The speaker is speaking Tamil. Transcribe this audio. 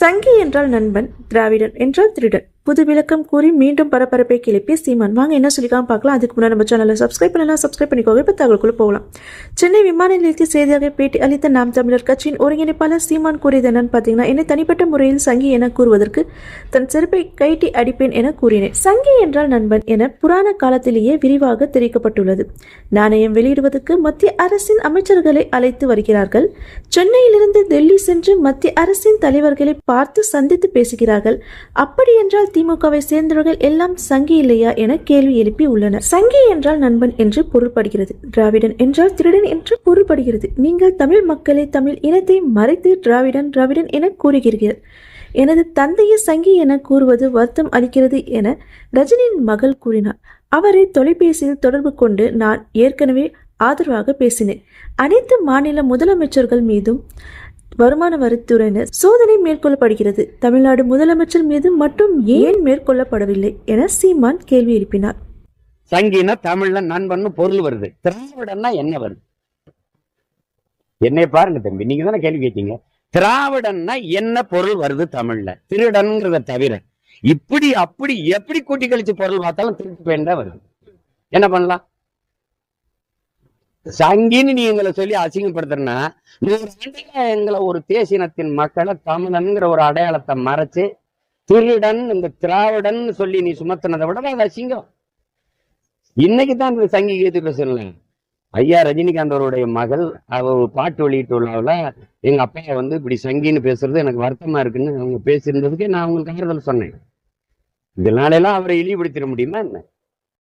சங்கி என்றால் நண்பன் திராவிடன் என்றால் திருடன். புது விளக்கம் கூறி மீண்டும் பரபரப்பை கிளப்பி சீமான். வாங்க என்ன சொல்லிக்காம பார்க்கலாம். அதுக்கு முன்னாடி நம்ம சேனலை சப்ஸ்கிரைப் பண்ணலாம் சப்ஸ்கிரைப் பண்ணிக்கோங்க. இப்போ தகவலுக்குள்ள போகலாம். சென்னை விமான நிலையத்தில் செய்தியாக பேட்டி அளித்த நாம் தமிழர் கட்சியின் ஒருங்கிணைப்பாளர் சீமான் கூறியது என்னன்னு பார்த்தீங்கன்னா என்னை தனிப்பட்ட முறையில் சங்கி என கூறுவதற்கு தன் செருப்பை கைட்டி அடிப்பேன் என கூறினேன். சங்கி என்றால் நண்பன் என புராண காலத்திலேயே விரிவாக தெரிவிக்கப்பட்டுள்ளது. நாணயம் வெளியிடுவதற்கு மத்திய அரசின் அமைச்சர்களை அழைத்து வருகிறார்கள். சென்னையிலிருந்து டெல்லி சென்று மத்திய அரசின் தலைவர்களை பார்த்து சந்தித்து பேசுகிறார்கள். அப்படி அதிமுகவை திமுகவை சேர்ந்தவர்கள் எல்லாம் சங்கி இல்லையா என கேள்வி எழுப்பி உள்ளனர். சங்கி என்றால் நண்பன் என்று பொருள்படுகிறது. திராவிடன் என்றால் திருடன் என்று பொருள்படுகிறது. நீங்கள் தமிழ் மக்களை தமிழ் இனத்தை மறைத்து திராவிடன் திராவிடன் என கூறுகிறீர்கள். எனது தந்தையை சங்கி என கூறுவது வருத்தம் அளிக்கிறது என ரஜினியின் மகள் கூறினார். அவரை தொலைபேசியில் தொடர்பு கொண்டு நான் ஏற்கனவே ஆதரவாக பேசினேன். அனைத்து மாநில முதலமைச்சர்கள் மீதும் வருமான வரித்துறையினர் சோதனை மேற்கொள்ளப்படுகிறது. தமிழ்நாடு முதலமைச்சர் மீது மட்டும் ஏன் மேற்கொள்ளப்படவில்லை என சீமான் கேள்வி எழுப்பினார். சங்கினா தமிழ்ல நண்பன் பொருள் வருது. திராவிடன்னா என்ன வருது? என்னை பாருங்க தம்பி நீங்க தானே கேள்வி கேட்டீங்க? திராவிடன்னா என்ன பொருள் வருது தமிழ்ல? திருடன்ங்கிறத தவிர இப்படி அப்படி எப்படி கூட்டி கழிச்சு பொருள் பார்த்தாலும் திருட்டு பயன் தான் வருது. என்ன பண்ணலாம்? சங்கின்னு நீ எங்களை சொல்லி அசிங்கப்படுத்துறனா நூறு ஆண்டுகளா எங்களை ஒரு தேசினத்தின் மக்களை தமிழன்கிற ஒரு அடையாளத்தை மறைச்சு திருடன் இந்த திராவிடன் சொல்லி நீ சுமத்தினதை விட அது அசிங்கம். இன்னைக்கு தான் இந்த சங்கி கேத்து பேசல ஐயா ரஜினிகாந்த் அவருடைய மகள் அவ பாட்டு வெளியிட்டு எங்க அப்பா வந்து இப்படி சங்கின்னு பேசுறது எனக்கு வருத்தமா இருக்குன்னு அவங்க பேசியிருந்ததுக்கு நான் அவங்களுக்கு ஆறுதல் சொன்னேன். இதனாலெல்லாம் அவரை இழிவுபடுத்திட முடியுமா என்ன?